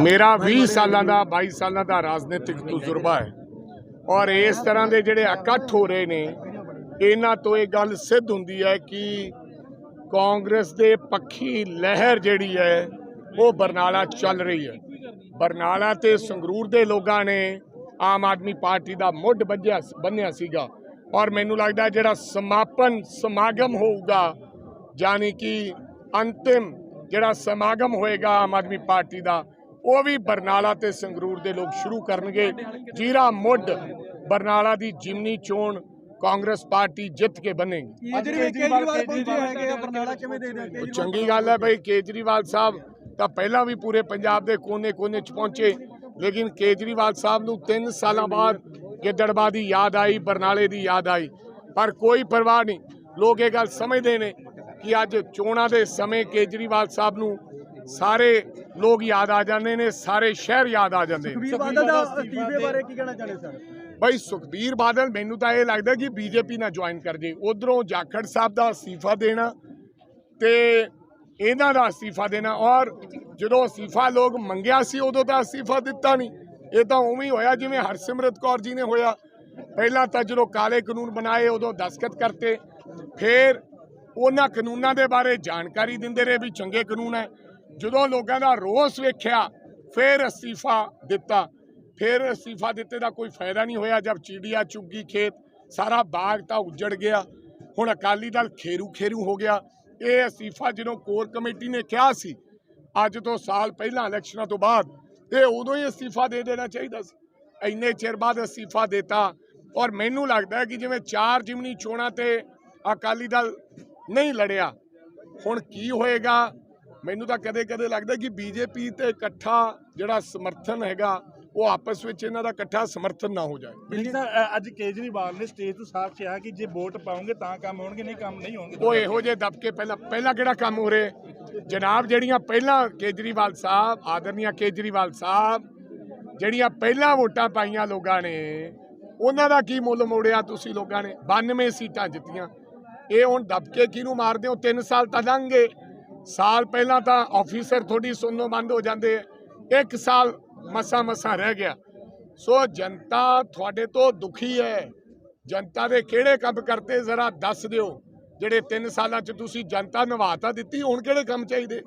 ਮੇਰਾ 20 ਸਾਲਾਂ ਦਾ 22 ਸਾਲਾਂ ਦਾ ਰਾਜਨੀਤਿਕ ਤਜਰਬਾ ਹੈ। ਔਰ ਇਸ ਤਰ੍ਹਾਂ ਦੇ ਜਿਹੜੇ ਇਕੱਠ ਹੋ ਰਹੇ ਨੇ ਇਹਨਾਂ ਤੋਂ ਇਹ ਗੱਲ ਸਿੱਧ ਹੁੰਦੀ ਹੈ ਕਿ ਕਾਂਗਰਸ ਦੇ ਪੱਖੀ ਲਹਿਰ ਜਿਹੜੀ ਹੈ ਉਹ ਬਰਨਾਲਾ ਚੱਲ ਰਹੀ ਹੈ। ਬਰਨਾਲਾ ਤੇ ਸੰਗਰੂਰ ਦੇ ਲੋਕਾਂ ਨੇ ਆਮ ਆਦਮੀ ਪਾਰਟੀ ਦਾ ਮੁੱਢ ਬੰਨਿਆ ਬੰਨਿਆ ਸੀਗਾ। ਔਰ ਮੈਨੂੰ ਲੱਗਦਾ ਜਿਹੜਾ ਸਮਾਪਨ ਸਮਾਗਮ ਹੋਊਗਾ ਯਾਨੀ ਕਿ ਅੰਤਿਮ ਜਿਹੜਾ ਸਮਾਗਮ ਹੋਏਗਾ ਆਮ ਆਦਮੀ ਪਾਰਟੀ ਦਾ ਉਹ ਵੀ ਬਰਨਾਲਾ ਤੇ ਸੰਗਰੂਰ ਦੇ ਲੋਕ ਸ਼ੁਰੂ ਕਰਨਗੇ। ਜੀਰਾ ਮੁੱਢ ਬਰਨਾਲਾ ਦੀ ਜਿਮਨੀ ਚੋਣ ਕਾਂਗਰਸ ਪਾਰਟੀ ਜਿੱਤ ਕੇ ਬਣੇਗੀ ਚੰਗੀ ਗੱਲ ਹੈ ਬਈ ਕੇਜਰੀਵਾਲ ਸਾਹਿਬ ਤਾਂ ਪਹਿਲਾਂ ਵੀ ਪੂਰੇ ਪੰਜਾਬ ਦੇ ਕੋਨੇ-ਕੋਨੇ 'ਚ ਪਹੁੰਚੇ ਲੇਕਿਨ ਕੇਜਰੀਵਾਲ ਸਾਹਿਬ ਨੂੰ 3 ਸਾਲਾਂ ਬਾਅਦ ਗਿੱਦੜਬਾਹ ਦੀ ਯਾਦ ਆਈ ਬਰਨਾਲੇ ਦੀ ਯਾਦ ਆਈ। ਪਰ ਕੋਈ ਪਰਵਾਹ ਨਹੀਂ। ਲੋਕ ਇਹ ਗੱਲ ਸਮਝਦੇ ਨੇ ਕਿ ਅੱਜ ਚੋਣਾਂ ਦੇ ਸਮੇਂ ਕੇਜਰੀਵਾਲ ਸਾਹਿਬ ਨੂੰ ਸਾਰੇ ਲੋਕ ਯਾਦ ਆ ਜਾਂਦੇ ਨੇ ਸਾਰੇ ਸ਼ਹਿਰ ਯਾਦ ਆ ਜਾਂਦੇ ਨੇ। ਸੁਖਬੀਰ ਬਾਦਲ ਦਾ ਅਸਤੀਫੇ ਬਾਰੇ ਕੀ ਕਹਿਣਾ ਚਾਹੁੰਦੇ ਸਰ? ਬਈ ਸੁਖਬੀਰ ਬਾਦਲ ਮੈਨੂੰ ਤਾਂ ਇਹ ਲੱਗਦਾ ਕਿ ਬੀਜੇਪੀ ਨਾਲ ਜੁਆਇਨ ਕਰ ਜੇ। ਉਧਰੋਂ ਜਾਖੜ ਸਾਹਿਬ ਦਾ ਅਸਤੀਫਾ ਦੇਣਾ ਤੇ ਇਹਨਾਂ ਦਾ ਅਸਤੀਫਾ ਦੇਣਾ ਔਰ ਜਦੋਂ ਅਸਤੀਫਾ ਲੋਕ ਮੰਗਿਆ ਸੀ ਉਦੋਂ ਤਾਂ ਅਸਤੀਫਾ ਦਿੱਤਾ ਨਹੀਂ। ਇਹ ਤਾਂ ਉਵੇਂ ਹੀ ਹੋਇਆ ਜਿਵੇਂ ਹਰਸਿਮਰਤ ਕੌਰ ਜੀ ਨੇ ਹੋਇਆ। ਪਹਿਲਾਂ ਤਾਂ ਜਦੋਂ ਕਾਲੇ ਕਾਨੂੰਨ ਬਣਾਏ ਉਦੋਂ ਦਸਖਤ ਕਰਤੇ। ਫਿਰ ਉਹਨਾਂ ਕਾਨੂੰਨਾਂ ਦੇ ਬਾਰੇ ਜਾਣਕਾਰੀ ਦਿੰਦੇ ਰਹੇ ਵੀ ਚੰਗੇ ਕਾਨੂੰਨ ਹੈ। ਜਦੋਂ ਲੋਕਾਂ ਦਾ ਰੋਸ ਵੇਖਿਆ, ਫਿਰ ਅਸਤੀਫਾ ਦਿੱਤਾ। ਫਿਰ ਅਸਤੀਫਾ ਦਿੱਤੇ ਦਾ ਕੋਈ ਫਾਇਦਾ ਨਹੀਂ ਹੋਇਆ। ਜਦ ਚੀੜੀਆ ਚੁੱਗੀ ਖੇਤ, ਸਾਰਾ ਬਾਗ ਤਾਂ ਉੱਜੜ ਗਿਆ। ਹੁਣ ਅਕਾਲੀ ਦਲ ਖੇਰੂ ਖੇਰੂ ਹੋ ਗਿਆ। ਇਹ ਅਸਤੀਫਾ ਜਦੋਂ ਕੋਰ ਕਮੇਟੀ ਨੇ ਕਿਹਾ ਸੀ, ਅੱਜ ਤੋਂ ਸਾਲ ਪਹਿਲਾਂ ਇਲੈਕਸ਼ਨਾਂ ਤੋਂ ਬਾਅਦ, ਇਹ ਉਦੋਂ ਹੀ ਅਸਤੀਫਾ ਦੇ ਦੇਣਾ ਚਾਹੀਦਾ ਸੀ। ਇੰਨੇ ਚਿਰ ਬਾਅਦ ਅਸਤੀਫਾ ਦਿੱਤਾ ਔਰ ਮੈਨੂੰ ਲੱਗਦਾ ਕਿ ਜਿਵੇਂ ਚਾਰ ਜਿਮਨੀ ਚੋਣਾਂ ਤੇ ਅਕਾਲੀ ਦਲ ਨਹੀਂ ਲੜਿਆ, ਹੁਣ ਕੀ ਹੋਏਗਾ? ਮੈਨੂੰ ਤਾਂ ਕਦੇ-ਕਦੇ ਲੱਗਦਾ ਕਿ ਬੀਜੇਪੀ ਤੇ ਇਕੱਠਾ ਜਿਹੜਾ ਸਮਰਥਨ ਹੈਗਾ ਉਹ ਆਪਸ ਵਿੱਚ ਇਹਨਾਂ ਦਾ ਇਕੱਠਾ ਸਮਰਥਨ ਨਾ ਹੋ ਜਾਏ। ਬਿਲਕੁਲ ਸਰ ਅੱਜ ਕੇਜਰੀਵਾਲ ਨੇ ਸਟੇਜ ਤੋਂ ਸਾਫ਼ ਕਿਹਾ ਕਿ ਜੇ ਵੋਟ ਪਾਉਂਗੇ ਤਾਂ ਕੰਮ ਹੋਣਗੇ ਨਹੀਂ ਕੰਮ ਨਹੀਂ ਹੋਣਗੇ। ਉਹ ਇਹੋ ਜਿਹੇ ਦਬਕੇ ਪਹਿਲਾਂ ਪਹਿਲਾਂ ਕਿਹੜਾ ਕੰਮ ਹੋ ਰਿਹਾ? ਜਨਾਬ ਜਿਹੜੀਆਂ ਪਹਿਲਾਂ ਕੇਜਰੀਵਾਲ ਸਾਹਿਬ ਆਦਰਨੀਆ ਕੇਜਰੀਵਾਲ ਸਾਹਿਬ ਜਿਹੜੀਆਂ ਪਹਿਲਾਂ ਵੋਟਾਂ ਪਾਈਆਂ ਲੋਕਾਂ ਨੇ ਉਹਨਾਂ ਦਾ ਕੀ ਮੁੱਲ ਮੋੜਿਆ ਤੁਸੀਂ ਲੋਕਾਂ ਨੇ? 92 ਸੀਟਾਂ ਜਿੱਤੀਆਂ। ਇਹ ਹੁਣ ਦਬਕੇ ਕਿਹਨੂੰ ਮਾਰਦੇ ਹੋ? 3 ਸਾਲ ਤਾਂ ਲੰਘ ਗਏ। ਸਾਲ ਪਹਿਲਾਂ ਤਾਂ ਆਫੀਸਰ ਤੁਹਾਡੀ ਸੁਣਨੋਂ ਬੰਦ ਹੋ ਜਾਂਦੇ ਆ। ਇੱਕ ਸਾਲ ਮਸਾ ਮਸਾ ਰਹਿ ਗਿਆ। ਸੋ ਜਨਤਾ ਤੁਹਾਡੇ ਤੋਂ ਦੁਖੀ ਹੈ। ਜਨਤਾ ਦੇ ਕਿਹੜੇ ਕੰਮ ਕਰਤੇ, ਜ਼ਰਾ ਦੱਸ ਦਿਓ। ਜਿਹੜੇ 3 ਸਾਲਾਂ ਚ ਤੁਸੀਂ ਜਨਤਾ ਨਿਭਾ ਦਿੱਤੀ, ਹੁਣ ਕਿਹੜੇ ਕੰਮ ਚਾਹੀਦੇ?